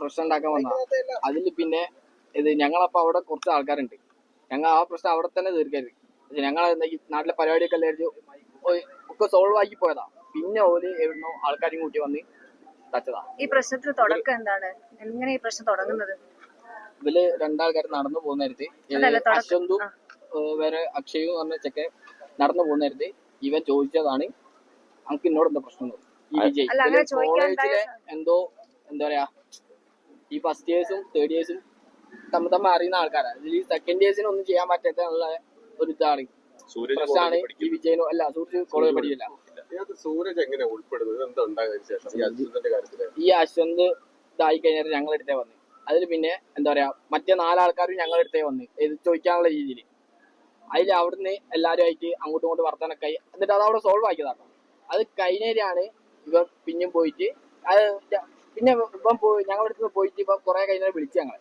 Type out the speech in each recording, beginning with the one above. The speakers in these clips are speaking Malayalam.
പ്രശ്നം ഉണ്ടാക്കാൻ വന്ന അതിൽ പിന്നെ ഇത് ഞങ്ങളപ്പോ അവിടെ കുറച്ച് ആൾക്കാരുണ്ട്. ഞങ്ങൾ ആ പ്രശ്നം അവിടെ തന്നെ തീർക്കരുത് പക്ഷെ ഞങ്ങൾ നാട്ടിലെ പരിപാടിയൊക്കെ എല്ലാവരും ഒക്കെ സോൾവ് ആക്കി പോയതാ. പിന്നെ ഓര് എവിടുന്നോ ആൾക്കാരും കൂട്ടി വന്ന് തച്ചതാ. ഈ പ്രശ്നത്തിന് തുടക്കം എന്താണ്? എങ്ങനെ ഈ പ്രശ്നം തുടങ്ങുന്നത്? ഇതിൽ രണ്ടാൾക്കാർ നടന്നു പോകുന്ന നേരത്ത് അശ്വന്തും വേറെ അക്ഷയും എന്ന് പറഞ്ഞ ചെക്കെ നടന്നു പോകുന്ന നേരത്ത് ഇവൻ ചോദിച്ചതാണ് നമുക്ക് എന്നോട് എന്താ പ്രശ്നം? ഈ വിജയ്. കോളേജിലെ എന്തോ എന്താ പറയാ ഈ ഫസ്റ്റ് ഇയേഴ്സും തേർഡ് ഇയേഴ്സും തമ്മിൽ തമ്മിൽ അറിയുന്ന ആൾക്കാരാണ് ഇതിൽ ഈ സെക്കൻഡ് ഇയേഴ്സിന് ഒന്നും ചെയ്യാൻ പറ്റാത്ത ഉള്ള ഒരു ഇതാണ്. സൂര്യനാണ് പ്രശ്നമാണ് ഈ. വിജയനോ അല്ല സൂര്യ കോളേജ് പഠിക്കില്ല. സൂര്യജ് സൂരജ് എങ്ങനെ ഉൾപ്പെടുന്നത്? എന്താ ഉണ്ടായതിനു ശേഷം? ഈ കാര്യത്തിൽ. ഈ അശ്വന്ത് ഇതായി കഴിഞ്ഞാൽ ഞങ്ങൾ എടുത്തേ വന്ന്. അതിൽ പിന്നെ എന്താ പറയാ മറ്റേ നാലാൾക്കാരും ഞങ്ങൾ എടുത്തേ വന്ന്. ഇത് ചോദിക്കാനുള്ള രീതിയിൽ അതിൽ അവിടുന്ന് എല്ലാവരും ആയിട്ട് അങ്ങോട്ടും ഇങ്ങോട്ടും വർത്തനൊക്കെ ആയി. എന്നിട്ട് അത് അവിടെ സോൾവ് ആക്കിയതാണ് അത് കഴിഞ്ഞേരാണ് ഇവർ പിന്നെയും പോയിട്ട് അത് പിന്നെ ഇപ്പം ഞങ്ങളുടെ അടുത്ത് പോയിട്ട് ഇപ്പം കുറെ കഴിഞ്ഞാൽ വിളിച്ചു ഞങ്ങൾ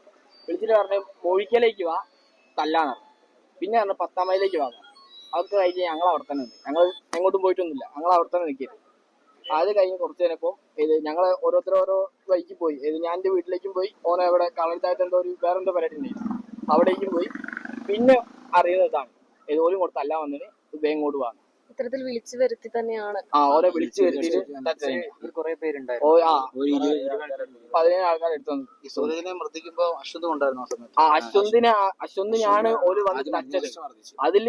വിളിച്ചിട്ട് പറഞ്ഞു മൊഴിക്കലേക്ക് വാ തല്ലാന്ന് പറഞ്ഞു. പിന്നെ പറഞ്ഞു പത്താം മൈലേക്ക് വാങ്ങാം അതൊക്കെ കഴിഞ്ഞ് ഞങ്ങൾ അവിടെ തന്നെ ഉണ്ട് ഞങ്ങൾ എങ്ങോട്ടും പോയിട്ടൊന്നുമില്ല. ഞങ്ങൾ അവിടെ തന്നെ നിൽക്കരുത് അത് കഴിഞ്ഞ് കുറച്ച് കഴിഞ്ഞപ്പോൾ ഇത് ഞങ്ങൾ ഓരോരുത്തർ ഓരോ വഴിക്ക് പോയി. ഇത് ഞാൻ എന്റെ വീട്ടിലേക്കും പോയി. ഓനെ അവിടെ കളർത്തായിട്ട് എന്തോ ഒരു വേറെ എന്തോ പരിപാടി ഉണ്ടായിരുന്നു. അവിടേക്കും പോയി. പിന്നെ അറിയുന്നതാണ് ഏതോലും കൊടുത്തല്ല വന്നിട്ട് ഇത് ഇങ്ങോട്ട് വാങ്ങും ഇത്തരത്തിൽ വിളിച്ചു വരുത്തി തന്നെയാണ്. ആ ഓരെ വിളിച്ചു വരുത്തിയിട്ട് കുറെ പേരുണ്ടായിരുന്നു. പതിനേഴ് ആൾക്കാർ എടുത്തു വന്നു. ഈ സൂര്യനെ മർദ്ദിക്കുമ്പോ അശ്വന്തം ഉണ്ടായിരുന്നു ആ സമയത്ത്. ആ അശ്വന്തിനെ അശ്വന്തിനാണ് ഒരു വന്ന് അതിൽ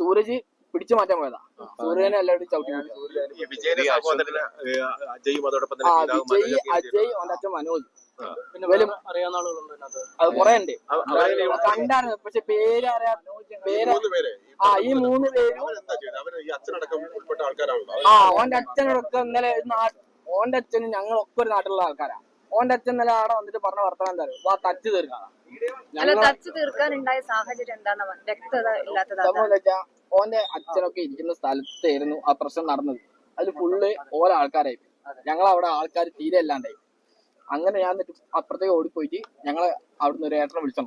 സൂരജ് പിടിച്ചു മാറ്റാൻ പോയതാ. സൂര്യനെ എല്ലാവരും ചവിട്ടി അജയും അതോടൊപ്പം ആ തന്നെ പിതാവ് വിജയ് അജയ് അവന്റെ അച്ഛൻ മനോജ്. പിന്നെ അറിയാവുന്ന ആളുകളുണ്ട് അത് കുറെ ഉണ്ട്. കണ്ടായിരുന്നു പക്ഷെ പേര് അറിയാ മൂന്ന് പേര് ആ ഈ മൂന്ന് പേരും അവരെന്താ ചെയ്തത് അവർ ഈ അച്ഛനടക്കം ഉൾപ്പെട്ട ആൾക്കാരാണല്ലോ ആ ഓന്റെ അച്ഛനോടൊക്കെ ഇന്നലെ ഓന്റെ അച്ഛനും ഞങ്ങളൊക്കെ ഒരു നാട്ടിലുള്ള ആൾക്കാരാ. ഓന്റെ അച്ഛൻ ഇന്നലെ അവിടെ വന്നിട്ട് പറഞ്ഞ വർത്തമാനം തരും വാ തച്ച് തീർക്കാതാ അല്ല തച്ചു തീർക്കാനുണ്ടായ സാഹചര്യം എന്താണ് വ്യക്തത ഇല്ലാത്തത് ഓന്റെ അച്ഛനൊക്കെ ഇരിക്കുന്ന സ്ഥലത്തായിരുന്നു ആ പ്രശ്നം നടന്നത്. അതിൽ ഫുള്ള് ഓരോ ആൾക്കാരായി ഞങ്ങൾ അവിടെ ആൾക്കാർ തീരെ അല്ലാണ്ടായി അങ്ങനെ ഞാൻ എന്നിട്ട് അപ്പുറത്തേക്ക് ഓടിപ്പോയിട്ട് ഞങ്ങളെ അവിടുന്ന് ഒരു ഏട്ടനെ വിളിച്ചോ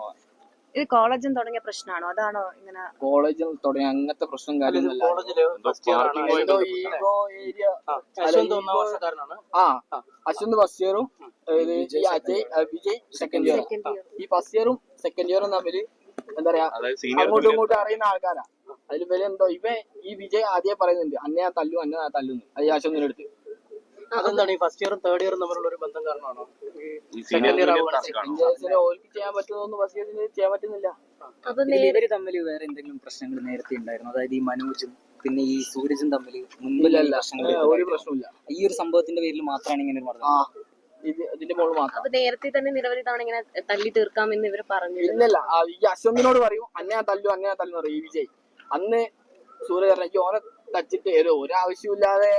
ഇത് കോളേജിൽ തുടങ്ങിയ പ്രശ്നമാണോ? അതാണോ ഇങ്ങനെ കോളേജിൽ തുടങ്ങിയ അങ്ങനത്തെ പ്രശ്നം കാര്യമൊന്നുമില്ല ആ അശ്വന്ത് ഫസ്റ്റ് ഇയറും വിജയ് സെക്കൻഡ് ഇയർ ഈ ഫസ്റ്റ് ഇയറും സെക്കൻഡ് ഇയറും തമ്മിൽ എന്താ പറയാ അതായത് സീനിയർ അങ്ങോട്ടും ഇങ്ങോട്ടും അറിയുന്ന ആൾക്കാരാ. അതിൽ വില എന്തോ ഇവ ഈ വിജയ് ആദ്യം പറയുന്നുണ്ട് അന്നെ ഞാൻ തല്ലു അന്നെ ഞാൻ തല്ലുന്നു അത് അശ്വന്തിനടുത്ത്. അതെന്താണ്? ഈ ഫസ്റ്റ് ഇയറും തേർഡ് ഇയറും തമ്മിലുള്ള ഒരു ബന്ധം കാരണമാണോ? കാണും വിജയസിനെ ഓർക്ക് ചെയ്യാൻ പറ്റുന്നൊന്നും ഇയറിന് ചെയ്യാൻ പറ്റുന്നില്ല. ഇവർ തമ്മിൽ വേറെ എന്തെങ്കിലും പ്രശ്നങ്ങൾ നേരത്തെ ഉണ്ടായിരുന്നു. അതായത് ഈ മനോജും പിന്നെ ഈ സൂരജും തമ്മിൽ ഇല്ല പ്രശ്നങ്ങൾ ഒരു പ്രശ്നമില്ല ഈ ഒരു സംഭവത്തിന്റെ പേരിൽ മാത്രമാണ് ഇങ്ങനെ ഒരു മർദ്ദനം ഇത് ഇതിന്റെ മോൾ മാത്രം. അപ്പൊ നേരത്തെ തന്നെ നിരവധി തവണ ഇങ്ങനെ തല്ലി തീർക്കാമെന്ന് ഇവർ പറഞ്ഞു ഇല്ലല്ല ഈ അശ്വന്തിനോട് പറയും അന്നെ തല്ലു അന്നെ തല്ലു പറയും ഈ വിജയ് അന്ന് സൂര്യ പറഞ്ഞു ഓനെ തച്ചിട്ട് ഒരു ഒരാവശ്യമില്ലാതെ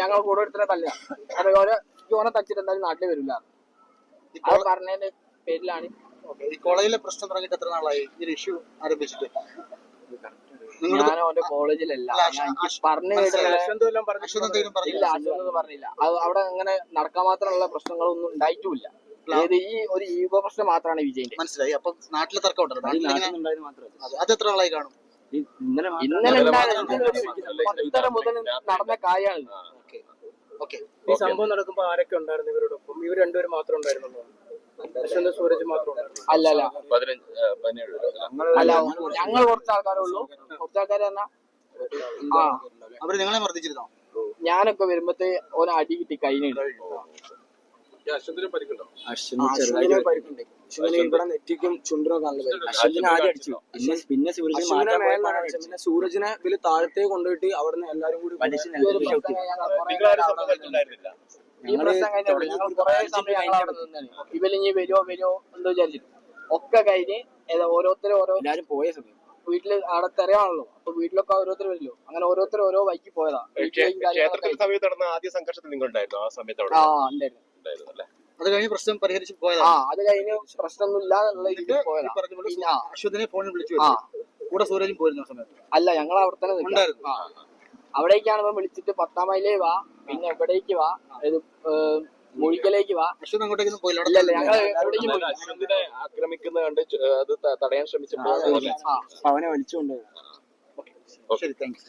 ഞങ്ങൾ കൂടെ എടുത്തിനെ തല്ല ഈ ഓനെ തച്ചിട്ട് എന്തായാലും നാട്ടിൽ വരില്ല അത് പറഞ്ഞതിന്റെ പേരിലാണ്. ഓക്കേ. ഈ കോളേജിലെ പ്രശ്നം തുടങ്ങിയിട്ട് എത്ര നാളായി? ഈ ഇഷ്യൂ ആരംഭിച്ചിട്ട്? ഞാൻ അവന്റെ കോളേജിലല്ല. പറഞ്ഞു ഇല്ല പറഞ്ഞില്ല അതൊന്നും പറഞ്ഞില്ല. അത് അവിടെ അങ്ങനെ നടക്കാൻ മാത്രമുള്ള പ്രശ്നങ്ങളൊന്നും ഉണ്ടായിട്ടില്ല. ഏത് ഈ ഒരു ഈഗോ പ്രശ്നം മാത്രമാണ് വിജയിന്റെ. മനസ്സിലായി. അപ്പൊ നാട്ടിലെ തർക്കം അത് എത്ര നാളായി കാണും? ഇന്നലെ ഇന്നലെ മുതൽ നടന്ന കാര്യമാണ്. ഓക്കെ ഈ സംഭവം നടക്കുമ്പോ ആരൊക്കെ ഉണ്ടായിരുന്നു ഇവരോടൊപ്പം? ഇവർ രണ്ടുപേരും മാത്രം ഉണ്ടായിരുന്നുള്ളൂ. സൂരജ് മാത്രം അല്ല അല്ല അല്ല ഞങ്ങൾ കുറച്ച് ആൾക്കാരേ ഉള്ളൂ. കുറച്ച് ആൾക്കാർ പറഞ്ഞാ ആ. അവർ നിങ്ങളെ മർദ്ദിച്ചിരുന്നോ? ഞാനൊക്കെ വരുമ്പത്തെ ഓന അടി കിട്ടി കൈനുണ്ട് അശ്വന്തിനും പരിക്കുണ്ടോ? അശ്വന് ചെറുതായിട്ട് പരിക്കുണ്ട്. അശ്വന് ഇവിടെ നെറ്റിക്കും ചുണ്ടിനൊക്കെ നല്ല പരിക്ക് അശ്വന് ആദ്യം അടിച്ചു? പിന്നെ പിന്നെ സൂരജ് അശ്വനെ മാറ്റാൻ മേലാണ് പോയപ്പോഴാണ് അടിച്ചത് പിന്നെ സൂരജിനെ ഇതിൽ താഴത്തേക്ക് കൊണ്ടുപോയിട്ട് അവിടുന്ന് എല്ലാരും കൂടി ഇവലിഞ്ഞ് വരുമോ വരുമോ എന്തോ വിചാരിച്ചിട്ട്. ഒക്കെ കഴിഞ്ഞ് ഏതാ ഓരോരുത്തരും ഓരോ എല്ലാരും പോയ സമയം. വീട്ടിൽ അവിടെ തെരയാണല്ലോ. അപ്പൊ വീട്ടിലൊക്കെ ഓരോരുത്തർ വരില്ലോ. അങ്ങനെ ഓരോരുത്തർ ഓരോ വൈക്ക് പോയതാ. വീട്ടിലേക്കും കാര്യങ്ങളൊക്കെ ക്ഷേത്രത്തിൽ സമയത്ത് നടന്ന ആദ്യ സംഘർഷത്തിൽ നിങ്ങൾ ഉണ്ടായിരുന്നു ആ സമയത്ത് ആ ഉണ്ടായിരുന്നു. അത് കഴിഞ്ഞ് പ്രശ്നം പരിഹരിച്ച് ആ പോയതാ അത് കഴിഞ്ഞ് പ്രശ്നമൊന്നും ഇല്ല എന്നുള്ള രീതിയിൽ പോയതാ. ആ, അശ്വതിനെ ഫോണിൽ വിളിച്ചു ആ. കൂടെ സൂരജും പോയിരുന്നു ആ സമയത്ത്. അല്ല ഞങ്ങൾ അവിടെ തന്നെ ഉണ്ടായിരുന്നു. ആ. അവിടേക്കാണ് വിളിച്ചിട്ട് പത്താം മൈലേ വാ. പിന്നെ എവിടേക്ക് വാ. ഇത് ഏഹ്, മുഴിക്കലേക്ക് വാ. പക്ഷെ അങ്ങോട്ടേക്കും പോയില്ല ഞങ്ങൾ എവിടേക്കും. അശ്വന്തിനെ കണ്ട് അത് തടയാൻ ശ്രമിച്ചപ്പോൾ അവനെ വലിച്ചുകൊണ്ട് ശരി താങ്ക്സ്